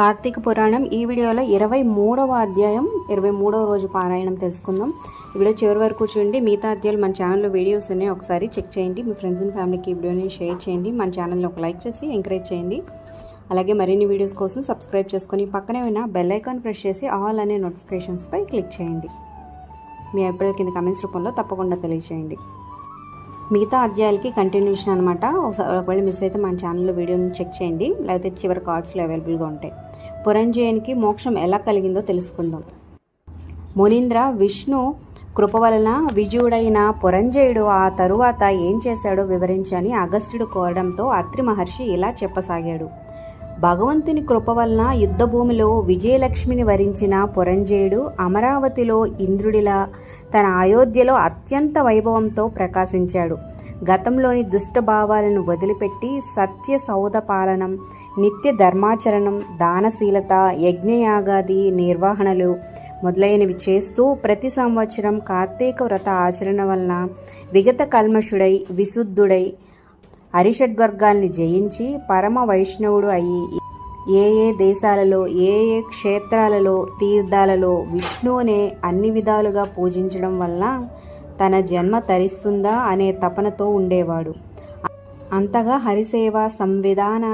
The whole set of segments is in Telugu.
కార్తీక పురాణం ఈ వీడియోలో ఇరవై మూడవ అధ్యాయం ఇరవై మూడవ రోజు పారాయణం తెలుసుకుందాం. ఈ వీడియో చివరి వరకు చూడండి. మిగతా అధ్యాయులు మన ఛానల్లో వీడియోస్ ఉన్నాయి. ఒకసారి చెక్ చేయండి. మీ ఫ్రెండ్స్ అండ్ ఫ్యామిలీకి ఈ వీడియోని షేర్ చేయండి. మన ఛానల్ని ఒక లైక్ చేసి ఎంకరేజ్ చేయండి. అలాగే మరిన్ని వీడియోస్ కోసం సబ్స్క్రైబ్ చేసుకొని పక్కనే ఉన్న బెల్ ఐకాన్ ప్రెస్ చేసి ఆల్ అనే నోటిఫికేషన్స్పై క్లిక్ చేయండి. మీ అభిప్రాయాల కింద కమెంట్స్ రూపంలో తప్పకుండా తెలియజేయండి మిగతా అధ్యాయాలకి కంటిన్యూషన్ అనమాట ఒకవేళ మిస్ అయితే మన ఛానల్లో వీడియోని చెక్ చేయండి. లేకపోతే చివరి కార్డ్స్లో అవైలబుల్గా ఉంటాయి. పురంజయునికి మోక్షం ఎలా కలిగిందో తెలుసుకుందాం. మునీంద్ర విష్ణు కృప వలన విజయుడైన పురంజయుడు ఆ తరువాత ఏం చేశాడో వివరించని అగస్త్యుడు కోరడంతో అత్రి మహర్షి ఇలా చెప్పసాగాడు. భగవంతుని కృప వలన యుద్ధభూమిలో విజయలక్ష్మిని వరించిన పురంజయుడు అమరావతిలో ఇంద్రుడిలా తన అయోధ్యలో అత్యంత వైభవంతో ప్రకాశించాడు. గతంలోని దుష్ట భావాలను వదిలిపెట్టి సత్య సౌధ పాలనం నిత్య ధర్మాచరణం దానశీలత యజ్ఞయాగాది నిర్వహణలు మొదలైనవి చేస్తూ ప్రతి సంవత్సరం కార్తీక వ్రత ఆచరణ వలన విగత కల్మషుడై విశుద్ధుడై అరిషడ్వర్గాల్ని జయించి పరమ వైష్ణవుడు అయ్యి ఏ ఏ దేశాలలో ఏ ఏ క్షేత్రాలలో తీర్థాలలో విష్ణువునే అన్ని విధాలుగా పూజించడం వల్ల తన జన్మ తరిస్తుందా అనే తపనతో ఉండేవాడు. అంతగా హరిసేవ సంవిధాన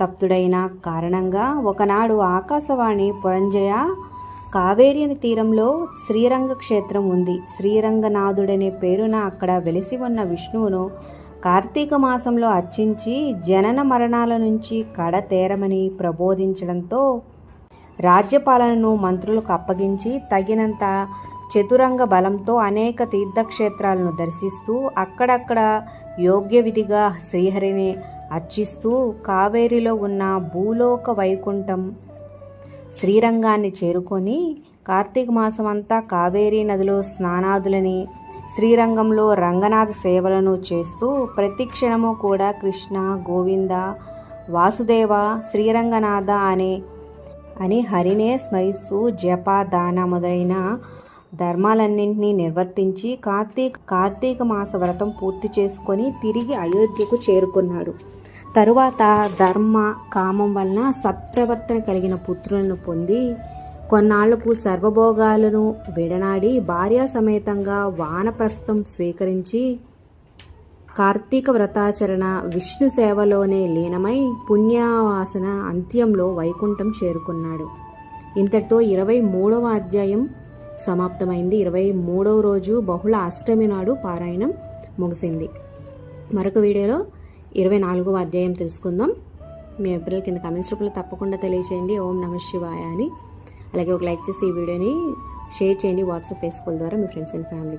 తప్తుడైన కారణంగా ఒకనాడు ఆకాశవాణి పురంజయ కావేరి తీరంలో శ్రీరంగ క్షేత్రం ఉంది. శ్రీరంగనాథుడనే పేరున అక్కడ వెలిసి ఉన్న విష్ణువును కార్తీక మాసంలో అర్చించి జనన మరణాల నుంచి కడతేరమని ప్రబోధించడంతో రాజ్యపాలనను మంత్రులకు అప్పగించి తగినంత చతురంగ బలంతో అనేక తీర్థక్షేత్రాలను దర్శిస్తూ అక్కడక్కడ యోగ్య విధిగా శ్రీహరిని అర్చిస్తూ కావేరిలో ఉన్న భూలోక వైకుంఠం శ్రీరంగాన్ని చేరుకొని కార్తీక మాసం అంతా కావేరీ నదిలో స్నానాదులని శ్రీరంగంలో రంగనాథ సేవలను చేస్తూ ప్రతి క్షణము కూడా కృష్ణ గోవింద వాసుదేవ శ్రీరంగనాథ అనే అని హరినే స్మరిస్తూ జప దాన మొదలైన ధర్మాలన్నింటినీ నిర్వర్తించి కార్తీక కార్తీక మాస వ్రతం పూర్తి చేసుకొని తిరిగి అయోధ్యకు చేరుకున్నాడు. తరువాత ధర్మ కామం వలన సత్ప్రవర్తన కలిగిన పుత్రులను పొంది కొన్నాళ్ళకు సర్వభోగాలను విడనాడి భార్యా సమేతంగా వానప్రస్థం స్వీకరించి కార్తీక వ్రతాచరణ విష్ణు సేవలోనే లీనమై పుణ్యవాసన అంత్యంలో వైకుంఠం చేరుకున్నాడు. ఇంతటితో ఇరవై మూడవ అధ్యాయం సమాప్తమైంది. ఇరవై మూడవ రోజు బహుళ అష్టమి నాడు పారాయణం ముగిసింది. మరొక వీడియోలో ఇరవై నాలుగవ అధ్యాయం తెలుసుకుందాం. మీ అభిప్రాయాల కింద కమెంట్స్ రూపంలో తప్పకుండా తెలియచేయండి. ఓం నమ శివాయ అని. అలాగే ఒక లైక్ చేసి ఈ వీడియోని షేర్ చేయండి. వాట్సాప్ ఫేస్బుక్ ద్వారా మీ ఫ్రెండ్స్ అండ్ ఫ్యామిలీకి